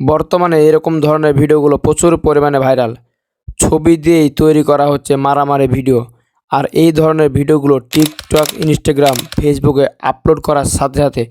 বর্তমানে এরকম ধরনের ভিডিওগুলো প্রচুর পরিমাণে ভাইরাল। ছবি দিয়েই তৈরি করা হচ্ছে মারামারি ভিডিও। আর এই ধরনের ভিডিওগুলো টিকটক, ইনস্টাগ্রাম, ফেসবুকে আপলোড করার সাথে সাথে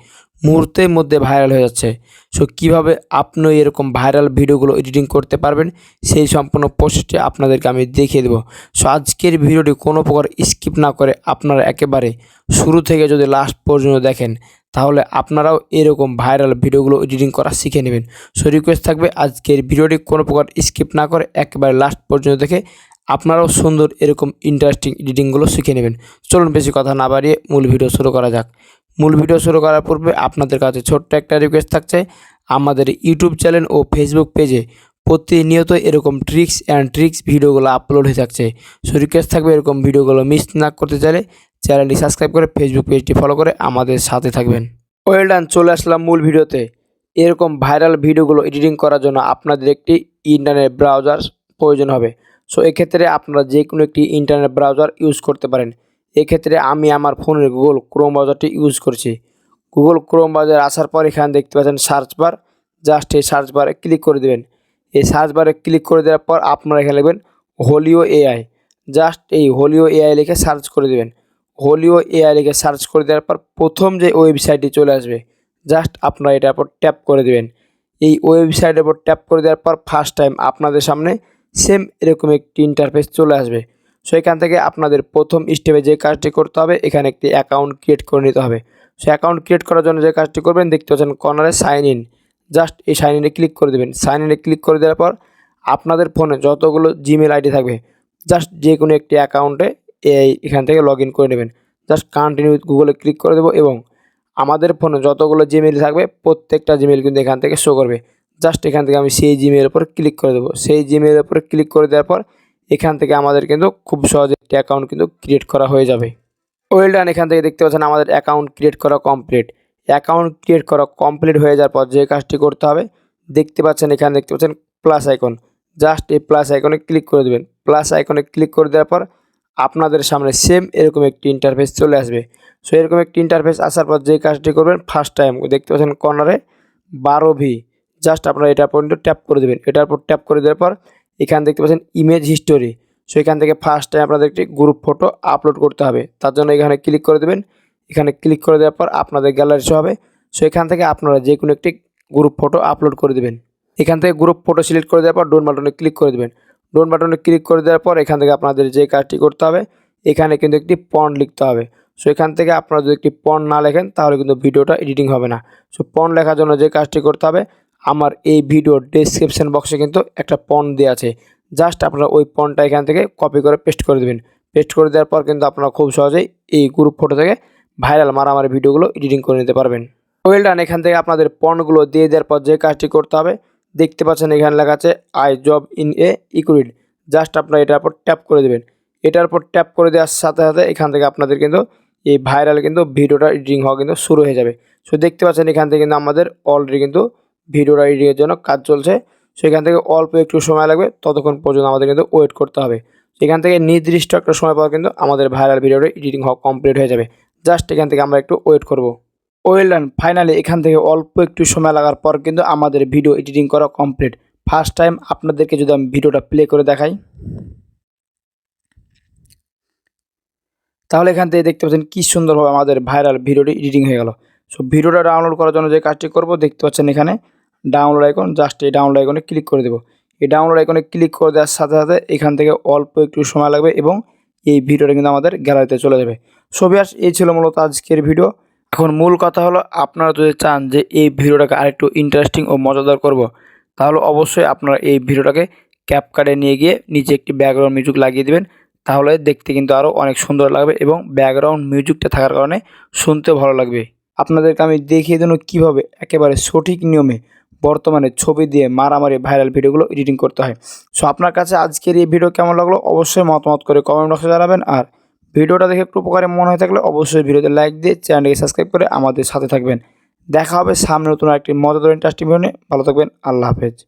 মুহূর্তের মধ্যে ভাইরাল হয়ে যাচ্ছে। সো কীভাবে আপনি এরকম ভাইরাল ভিডিওগুলো এডিটিং করতে পারবেন, সেই সম্পূর্ণ প্রসেসটি আপনাদেরকে আমি দেখিয়ে দেবো। সো আজকের ভিডিওটি কোনো প্রকার স্কিপ না করে আপনারা একেবারে শুরু থেকে যদি লাস্ট পর্যন্ত দেখেন, তাহলে আপনারাও এরকম ভাইরাল ভিডিওগুলো এডিটিং করা শিখে নেবেন। সো রিকোয়েস্ট থাকবে আজকের ভিডিওটি কোনো প্রকার স্কিপ না করে একেবারে লাস্ট পর্যন্ত দেখে আপনারাও সুন্দর এরকম ইন্টারেস্টিং এডিটিংগুলো শিখে নেবেন। চলুন বেশি কথা না বাড়িয়ে মূল ভিডিও শুরু করা যাক। মূল ভিডিও শুরু করার পূর্বে আপনাদের কাছে ছোট্ট একটা রিকোয়েস্ট থাকছে। আমাদের ইউটিউব চ্যানেল ও ফেসবুক পেজে প্রতিনিয়ত এরকম ট্রিক্স অ্যান্ড ট্রিক্স ভিডিওগুলো আপলোড হয়ে থাকছে। সো রিকোয়েস্ট থাকবে এরকম ভিডিওগুলো মিস না করতে চাইলে চ্যানেলটি সাবস্ক্রাইব করে ফেসবুক পেজটি ফলো করে আমাদের সাথে থাকবেন। ওয়েল ডান চলে আসলাম মূল ভিডিওতে। এরকম ভাইরাল ভিডিওগুলো এডিটিং করার জন্য আপনাদের একটি ইন্টারনেট ব্রাউজার প্রয়োজন হবে। সো এক্ষেত্রে আপনারা যে কোনো একটি ইন্টারনেট ব্রাউজার ইউজ করতে পারেন। এক্ষেত্রে আমি আমার ফোনের গুগল ক্রোম ব্রাউজারটি ইউজ করছি। গুগল ক্রোম ব্রাউজার আসার পর এখানে দেখতে পাচ্ছেন সার্চ বার জাস্ট এই সার্চ বারে ক্লিক করে দেবেন। এই সার্চ বারে ক্লিক করে দেওয়ার পর আপনারা এখানে লিখবেন হোলিও এআই জাস্ট এই হোলিও এআই লিখে সার্চ করে দেবেন। হোলিও এআই লিখে সার্চ করে দেওয়ার পর প্রথম যে ওয়েবসাইটটি চলে আসবে জাস্ট আপনারা এটার উপর ট্যাপ করে দেবেন। এই ওয়েবসাইটের উপর ট্যাপ করে দেওয়ার পর ফার্স্ট টাইম আপনাদের সামনে সেম এরকম একটি ইন্টারফেস চলে আসবে। সো এখান থেকে আপনাদের প্রথম স্টেপে যে কাজটি করতে হবে, এখানে একটি অ্যাকাউন্ট ক্রিয়েট করে নিতে হবে। সো অ্যাকাউন্ট ক্রিয়েট করার জন্য যে কাজটি করবেন, দেখতে পাচ্ছেন কর্নারে সাইন ইন জাস্ট এই সাইন ইনে ক্লিক করে দেবেন। সাইন ইনে ক্লিক করে দেওয়ার পর আপনাদের ফোনে যতগুলো জিমেল আইডি থাকবে জাস্ট যে কোনো একটি অ্যাকাউন্টে এই এখান থেকে লগ করে নেবেন। জাস্ট কন্টিনিউ গুগলে ক্লিক করে দেবো এবং আমাদের ফোনে যতগুলো জিমেল থাকবে, প্রত্যেকটা জিমেল কিন্তু এখান থেকে শো করবে। জাস্ট এখান থেকে আমি সেই জিমেলের উপর ক্লিক করে দেবো। সেই জিমেলের উপর ক্লিক করে দেওয়ার পর এখান থেকে আমাদের কিন্তু খুব সহজে একটি অ্যাকাউন্ট কিন্তু ক্রিয়েট করা হয়ে যাবে। ওয়েল ডান এখান থেকে দেখতে পাচ্ছেন আমাদের অ্যাকাউন্ট ক্রিয়েট করা কমপ্লিট অ্যাকাউন্ট ক্রিয়েট করা কমপ্লিট হয়ে যাওয়ার পর যে কাজটি করতে হবে, দেখতে পাচ্ছেন এখানে দেখতে পাচ্ছেন প্লাস আইকন জাস্ট এই প্লাস আইকনে ক্লিক করে দেবেন। প্লাস আইকনে ক্লিক করে দেওয়ার পর আপনাদের সামনে সেম এরকম একটি ইন্টারফেস চলে আসবে। সো এরকম একটি ইন্টারফেস আসার পর যে কাজটি করবেন ফার্স্ট টাইম দেখতে পাচ্ছেন কর্নারে বারো ভি জাস্ট আপনারা এটার পর্যন্ত ট্যাপ করে দেবেন। এটার পর ট্যাপ করে দেওয়ার পর এখানে দেখতে পাচ্ছেন ইমেজ হিস্টোরি সো এখান থেকে ফার্স্ট টাইম আপনাদের একটি গ্রুপ ফটো আপলোড করতে হবে। তার জন্য এখানে ক্লিক করে দেবেন। এখানে ক্লিক করে দেওয়ার পর আপনাদের গ্যালারি শো হবে। সো এখান থেকে আপনারা যে কোনো একটি গ্রুপ ফটো আপলোড করে দেবেন। এখান থেকে গ্রুপ ফটো সিলেক্ট করে দেওয়ার পর ডোন বাটনে ক্লিক করে দেবেন। ডোন বাটনে ক্লিক করে দেওয়ার পর এখান থেকে আপনাদের যে কাজটি করতে হবে, এখানে কিন্তু একটি পন্ড লিখতে হবে। সো এখান থেকে আপনারা যদি একটি পন্ড না লেখেন, তাহলে কিন্তু ভিডিওটা এডিটিং হবে না। সো পন্ড লেখার জন্য যে কাজটি করতে হবে আমার এই ভিডিওর ডেসক্রিপশন বক্সে কিন্তু একটা পন্ড দেওয়া আছে। জাস্ট আপনারা ওই পন্ডটা এখান থেকে কপি করে পেস্ট করে দেবেন। পেস্ট করে দেওয়ার পর কিন্তু আপনারা খুব সহজেই এই গ্রুপ ফটো থেকে ভাইরাল মারামারি ভিডিওগুলো এডিটিং করে নিতে পারবেন। ওয়েল ডান এখান থেকে আপনাদের পন্ডগুলো দিয়ে দেওয়ার পর যে কাজটি করতে হবে, দেখতে পাচ্ছেন এখানে লেখা আছে আই জব ইন এ ইকুইড জাস্ট আপনারা এটার উপর ট্যাপ করে দেবেন। এটার উপর ট্যাপ করে দেওয়ার সাথে সাথে এখান থেকে আপনাদের কিন্তু এই ভাইরাল কিন্তু ভিডিওটা এডিটিং হওয়া কিন্তু শুরু হয়ে যাবে। সো দেখতে পাচ্ছেন এখান থেকে কিন্তু আমাদের অলরেডি কিন্তু ভিডিওটা এডিটিংয়ের জন্য কাজ চলছে। সেখান থেকে অল্প একটু সময় লাগবে, ততক্ষণ পর্যন্ত আমাদের কিন্তু ওয়েট করতে হবে। সেখান থেকে নির্দিষ্ট একটা সময় পর কিন্তু আমাদের ভাইরাল ভিডিওটা এডিটিং হওয়া কমপ্লিট হয়ে যাবে। জাস্ট এখান থেকে আমরা একটু ওয়েট করব। ওয়েল ডান ফাইনালি এখান থেকে অল্প একটু সময় লাগার পর কিন্তু আমাদের ভিডিও এডিটিং করা কমপ্লিট ফার্স্ট টাইম আপনাদেরকে যদি আমি ভিডিওটা প্লে করে দেখাই। তাহলে এখান থেকে দেখতে পাচ্ছেন কী সুন্দরভাবে আমাদের ভাইরাল ভিডিওটি এডিটিং হয়ে গেল। সো ভিডিওটা ডাউনলোড করার জন্য যে কাজটি করব, দেখতে পাচ্ছেন এখানে। ডাউনলোড আইকন জাস্ট এই ডাউনলোড আইকনে ক্লিক করে দেবো। এই ডাউনলোড আইকনে ক্লিক করে দেওয়ার সাথে সাথে এখান থেকে অল্প একটু সময় লাগবে এবং এই ভিডিওটা কিন্তু আমাদের গ্যালারিতে চলে যাবে। ছবি আস এই ছিল মূলত আজকের ভিডিও। এখন মূল কথা হলো, আপনারা যদি চান যে এই ভিডিওটাকে আরেকটু ইন্টারেস্টিং ও মজাদার করব, তাহলে অবশ্যই আপনারা এই ভিডিওটাকে ক্যাপকার্ডে নিয়ে গিয়ে নিচে একটি ব্যাকগ্রাউন্ড মিউজিক লাগিয়ে দেবেন। তাহলে দেখতে কিন্তু আরও অনেক সুন্দর লাগবে এবং ব্যাকগ্রাউন্ড মিউজিকটা থাকার কারণে শুনতে ভালো লাগবে। আপনাদেরকে আমি দেখিয়ে দেবো কীভাবে একেবারে সঠিক নিয়মে বর্তমানে ছবি দিয়ে মারামারি ভাইরাল ভিডিওগুলো এডিটিং করতে হয়। সো আপনার কাছে আজকের এই ভিডিও কেমন লাগল? অবশ্যই মতামত করে কমেন্ট বক্সে জানাবেন। আর ভিডিওটা দেখে একটু উপকারে মনে হয়ে থাকলে অবশ্যই ভিডিওতে লাইক দিয়ে চ্যানেলকে সাবস্ক্রাইব করে আমাদের সাথে থাকবেন। দেখা হবে সামনে নতুন একটি মজাদার ইন্টারেস্টিং ভিডিও নিয়ে। ভালো থাকবেন। আল্লাহ হাফেজ।